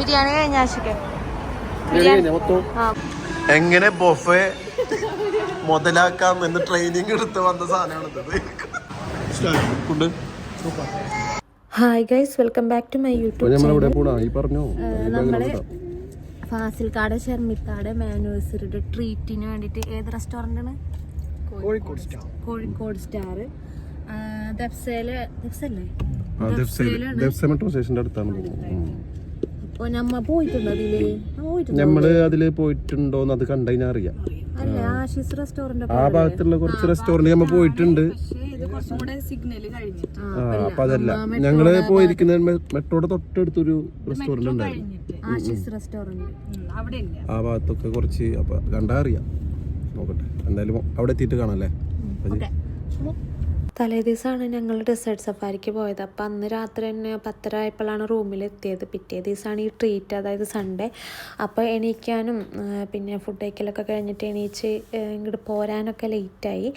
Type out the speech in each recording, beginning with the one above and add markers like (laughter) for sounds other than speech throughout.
ബിരിയാണി കഴിഞ്ഞ ആശിക്ക്? ആ. എങ്ങനെ ബൊഫെ മുതലാക്കാം എന്ന് ട്രെയിനിങ് എടുത്ത് വന്ന സാധനമാണ് hi guys welcome back to my YouTube നമ്മൾ ഫാസിൽക്കാട് ഷെർമിക്കാട് മാനുവേഴ്സറിയുടെ ട്രീറ്റിന് വേണ്ടിട്ട് ഏത് റെസ്റ്റോറന്റ് ആണ് കോഴിക്കോട് സ്റ്റാർ കോഴിക്കോട് സ്റ്റാർ ദഫ്സേൽ ദഫ്സല്ലേ മെട്രോ സ്റ്റേഷന്റെ അടുത്താണ് തോന്നുന്നു. അപ്പൊ നമ്മ പോയിട്ടുണ്ടോ അതിൽ? പോയിട്ടുണ്ടോ നമ്മൾ അതിൽ? പോയിട്ടുണ്ടോന്ന് അത് കണ്ടതിനാ അറിയാം. ആ. ഭാഗത്തുള്ള കുറച്ച് റെസ്റ്റോറന്റ് നമ്മൾ പോയിട്ടുണ്ട്. ആ അപ്പൊ അതല്ല. ഞങ്ങൾ പോയിരിക്കുന്ന മെട്രോയുടെ തൊട്ടടുത്തൊരു റെസ്റ്റോറന്റ് ഉണ്ടായിരുന്നു ആ ഭാഗത്തൊക്കെ കുറച്ച് അപ്പൊ കണ്ടാ അറിയാം. നോക്കട്ടെ. എന്തായാലും അവിടെ എത്തിയിട്ട് കാണാം അല്ലേ തലേ ദിവസമാണ് ഞങ്ങൾ ഡെസേർട്ട് സഫാരിക്ക് പോയത്. അപ്പം അന്ന് രാത്രി തന്നെ പത്തര ആയപ്പോഴാണ് റൂമിൽ എത്തിയത്. പിറ്റേ ദിവസമാണ് ഈ ട്രീറ്റ് അതായത് സൺഡേ അപ്പോൾ എണീക്കാനും പിന്നെ ഫുഡ് കഴിക്കലൊക്കെ കഴിഞ്ഞിട്ട് എണീച്ച് ഇങ്ങോട്ട് പോരാനൊക്കെ ലേറ്റായി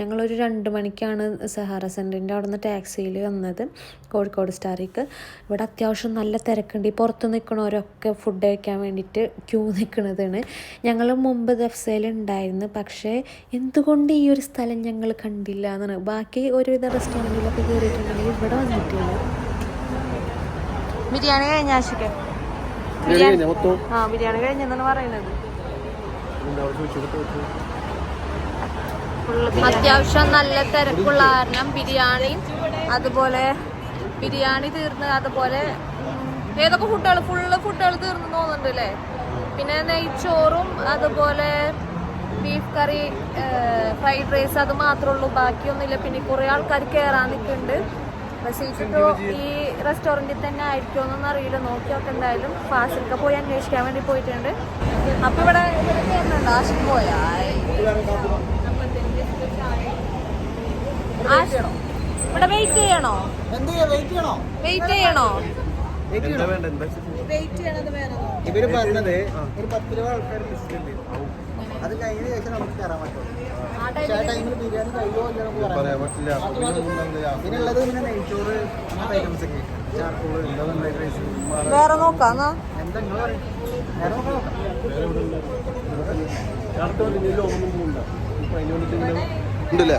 ഞങ്ങളൊരു രണ്ട് മണിക്കാണ് സഹാറ സെന്ററിന്റെ അവിടെ നിന്ന് ടാക്സിയിൽ വന്നത് കോഴിക്കോട് സ്റ്റാറിക്ക് ഇവിടെ അത്യാവശ്യം നല്ല തിരക്കുണ്ട്. ഈ പുറത്ത് നിൽക്കണവരൊക്കെ ഫുഡ് കഴിക്കാൻ വേണ്ടിയിട്ട് ക്യൂ നിൽക്കുന്നതാണ് ഞങ്ങൾ മുമ്പ് ദഫ്സയിൽ ഉണ്ടായിരുന്നു. പക്ഷേ എന്തുകൊണ്ട് ഈ ഒരു സ്ഥലം ഞങ്ങൾ കണ്ടില്ല എന്നാണ്. ബാക്കി ഒരുവിധ റെസ്റ്റോറന്റിലൊക്കെ കയറിയിട്ടുണ്ടെങ്കിൽ ഇവിടെ വന്നിട്ടില്ല. ബിരിയാണി കഴിഞ്ഞ ആശിക്ക? ആ ബിരിയാണി കഴിഞ്ഞെന്നാണ് പറയുന്നത്. അത്യാവശ്യം നല്ല തിരക്കുള്ള കാരണം ബിരിയാണി അതുപോലെ ബിരിയാണി തീർന്ന് അതുപോലെ ഏതൊക്കെ ഫുഡുകൾ ഫുള്ള് ഫുഡുകൾ തീർന്നു തോന്നുന്നുണ്ട് അല്ലേ? പിന്നെ നെയ്ച്ചോറും അതുപോലെ ബീഫ് കറി ഫ്രൈഡ് റൈസ് അത് മാത്രമേ ഉള്ളൂ. ബാക്കിയൊന്നുമില്ല. പിന്നെ കുറേ ആൾക്കാർ കയറാൻ നിൽക്കുന്നുണ്ട്. മെസ്സേജിട്ടോ ഈ റെസ്റ്റോറന്റിൽ തന്നെ ആയിരിക്കുമോന്നൊന്നും അറിയില്ല. നോക്കിയൊക്കെ എന്തായാലും ഫാസിലൊക്കെ പോയി അന്വേഷിക്കാൻ വേണ്ടി പോയിട്ടുണ്ട്. അപ്പൊ ഇവിടെ ഇവിടെ കയറുന്നുണ്ട് ആശിക്ക് പോയാ? ആശ ഇവിടെ വെയിറ്റ് ചെയ്യണോ? വെയിറ്റ് ചെയ്യണോ? എന്താ വേണ്ട എന്താ ഇവർ പറഞ്ഞത് ഒരു പത്ത് രൂപ ആൾക്കാർ ലിസ്റ്റ് ഉണ്ട് അത് കഴിഞ്ഞ ശേഷം നമുക്ക് കയറാൻ പറ്റുള്ളൂ. പക്ഷേ ആ ടൈമിൽ ബിരിയാണി കഴിയുമോ ഇല്ല നമുക്ക് പറയാൻ പറ്റില്ല. അപ്പൊ പിന്നെ ഒന്നും പിന്നെ ഉള്ളത് പിന്നെ നെയ്ച്ചോറ് അങ്ങനത്തെ ഐറ്റംസ് ഒക്കെ. ചാർക്കോൾ ഫ്രൈഡ് റൈസ് വേറെ നോക്കാന്നാ എന്താ നിങ്ങൾ പറയും? നേരെ നോക്കാം നോക്കാം. ഉണ്ടല്ലേ?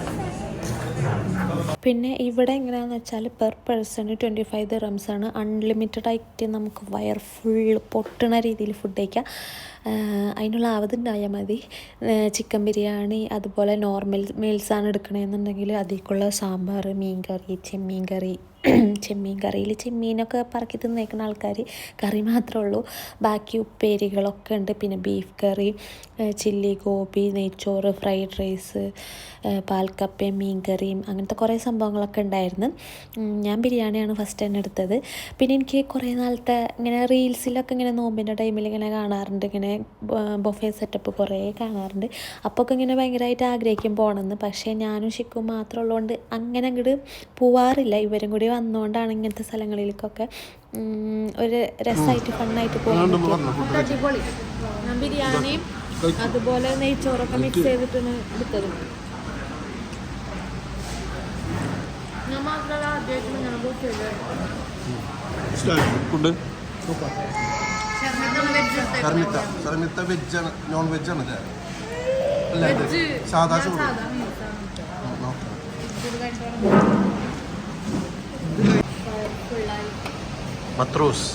പിന്നെ ഇവിടെ എങ്ങനെയാണെന്ന് വെച്ചാൽ per person twenty five dirhams ആണ്. അൺലിമിറ്റഡ് ആയിട്ട് നമുക്ക് വയർ ഫുൾ പൊട്ടണ രീതിയിൽ ഫുഡ് കഴിക്കാം. അതിനുള്ള ആവതുണ്ടായാൽ മതി. ചിക്കൻ ബിരിയാണി അതുപോലെ നോർമൽ മീൽസാണ് എടുക്കണമെന്നുണ്ടെങ്കിൽ അതിലേക്കുള്ള സാമ്പാർ മീൻ കറി ചെമ്മീൻ കറി (clears throat) ചെമ്മീൻ കറിയിൽ ചെമ്മീനൊക്കെ പറക്കി തിന്നേക്കുന്ന ആൾക്കാർ കറി മാത്രമേ ഉള്ളൂ. ബാക്കി ഉപ്പേരികളൊക്കെ ഉണ്ട്. പിന്നെ ബീഫ് കറി ചില്ലി ഗോപി നെയ്ച്ചോറ് ഫ്രൈഡ് റൈസ് പാൽക്കപ്പയും മീൻ കറിയും അങ്ങനത്തെ കുറേ സംഭവങ്ങളൊക്കെ ഉണ്ടായിരുന്നു. ഞാൻ ബിരിയാണിയാണ് ഫസ്റ്റ് തന്നെ എടുത്തത്. പിന്നെ എനിക്ക് കുറേ നാളത്തെ ഇങ്ങനെ റീൽസിലൊക്കെ ഇങ്ങനെ നോമ്പിന്റെ ടൈമിൽ ഇങ്ങനെ കാണാറുണ്ട്. ഇങ്ങനെ ബൊഫേ സെറ്റപ്പ് കുറേ കാണാറുണ്ട്. അപ്പോൾ ഒക്കെ ഇങ്ങനെ ഭയങ്കരമായിട്ട് ആഗ്രഹിക്കും പോകണമെന്ന്. പക്ഷേ ഞാനും ഷിക്കും മാത്രം ഉള്ളതുകൊണ്ട് അങ്ങനെ അങ്ങോട്ട് പോവാറില്ല. ഇവരും കൂടി വന്നുകൊണ്ടാണ് ഇങ്ങനത്തെ സ്ഥലങ്ങളിലേക്കൊക്കെ ഒരു രസമായിട്ട് ഫണ്ണായിട്ട് പോകുന്നത് പറ്റും അടിപൊളി. ഞാൻ ബിരിയാണിയും അതുപോലെ നെയ്ച്ചോറൊക്കെ മിക്സ് ചെയ്തിട്ടാണ് എടുത്തത്. ഞാൻ മാത്രമല്ല ആദ്യമായിട്ട് ഞാൻ book food? Sharmitha Sharmitha. Veg ആണ്. നോൺ വെജ് ആണ് അല്ലേ സാധാ ചോറ് മത്രൂസ്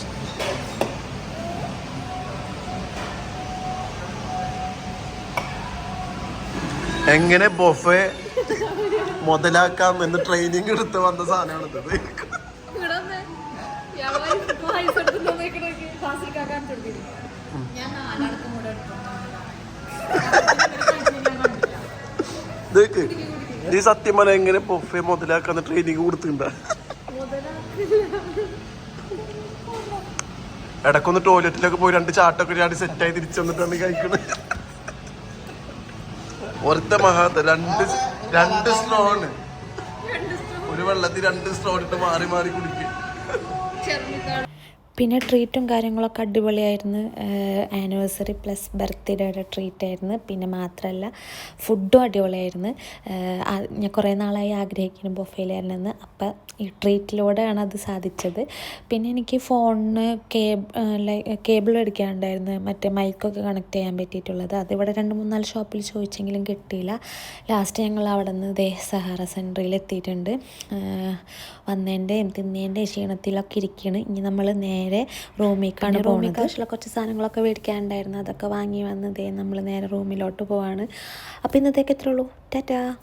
എങ്ങനെ ബൊഫെ മുതലാക്കാം എന്ന് ട്രെയിനിങ് എടുത്ത് വന്ന സാധനമാണിത് ഇതൊക്കെ. ഈ സത്യം പറഞ്ഞ എങ്ങനെ ബൊഫെ മുതലാക്കാന്ന് ട്രെയിനിങ് കൊടുത്തിട്ടുണ്ട? ഇടക്കൊന്ന് ടോയ്ലറ്റിലൊക്കെ പോയി രണ്ട് ചാട്ടൊക്കെ ചാടി സെറ്റായി തിരിച്ചു വന്നിട്ടാണ് കഴിക്കണത് ഒരുത്ത മഹാത്ത രണ്ട് രണ്ട് സ്ട്രോണ് ഒരു വെള്ളത്തിൽ രണ്ട് സ്ട്രോ ഇട്ട് മാറി മാറി കുടിക്കും. പിന്നെ ട്രീറ്റും കാര്യങ്ങളൊക്കെ അടിപൊളിയായിരുന്നു. ആനിവേഴ്സറി പ്ലസ് ബർത്ത്ഡേയുടെ ട്രീറ്റ് ആയിരുന്നു പിന്നെ മാത്രമല്ല ഫുഡും അടിപൊളിയായിരുന്നു. ഞാൻ കുറേ നാളായി ആഗ്രഹിക്കുന്നു ബൊഫയിലായിരുന്നെന്ന് അപ്പം ഈ ട്രീറ്റിലൂടെയാണ് അത് സാധിച്ചത്. പിന്നെ എനിക്ക് ഫോണിന് കേബ് കേബിൾ എടുക്കാനുണ്ടായിരുന്നു. മറ്റേ മൈക്കൊക്കെ കണക്ട് ചെയ്യാൻ പറ്റിയിട്ടുള്ളത്. അതിവിടെ രണ്ട് മൂന്നാൽ ഷോപ്പിൽ ചോദിച്ചെങ്കിലും കിട്ടിയില്ല. ലാസ്റ്റ് ഞങ്ങൾ അവിടെ നിന്ന് ദേ സഹാറ സെന്ററിൽ എത്തിയിട്ടുണ്ട്. വന്നതിന്റെയും തിന്നേന്റെയും ക്ഷീണത്തിലൊക്കെ ഇരിക്കുകയാണ് ഇനി നമ്മൾ നേരെ റൂമിലേക്കാണ് റൂമിൽ കാശിലെ കുറച്ച് സാധനങ്ങളൊക്കെ മേടിക്കാനുണ്ടായിരുന്നു. അതൊക്കെ വാങ്ങി വന്നതേ നമ്മൾ നേരെ റൂമിലോട്ട് പോവാണ്. അപ്പോൾ ഇന്നത്തേക്ക് എത്ര ഉള്ളൂ. ടാറ്റാ.